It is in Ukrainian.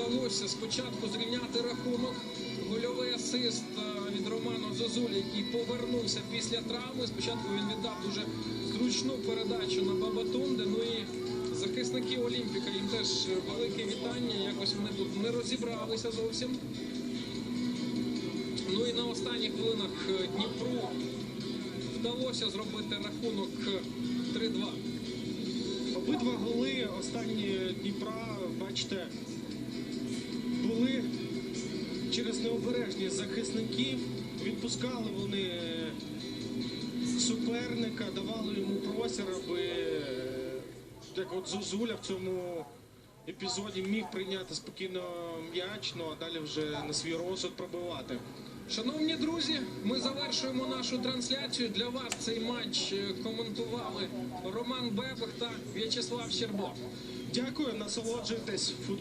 вдалося спочатку зрівняти рахунок. Гольовий асист е, від Романа Зозулі, який повернувся після травми. Спочатку він віддав дуже зручну передачу на Бабатунде. Ну і захисники Олімпіка їм теж велике вітання. Якось вони тут не розібралися зовсім. Ну і на останніх хвилинах е, Дніпру вдалося зробити рахунок е, 3-2. Обидва голи останні Дніпра, бачите, через необережність захисників. Відпускали вони е, суперника, давали йому простір, аби е, як от Зозуля в цьому епізоді міг прийняти спокійно м'яч, ну а далі вже на свій розсуд пробивати. Шановні друзі, ми завершуємо нашу трансляцію. Для вас цей матч е, коментували Роман Бебих та В'ячеслав Щербак. Дякую, насолоджуйтесь футболом.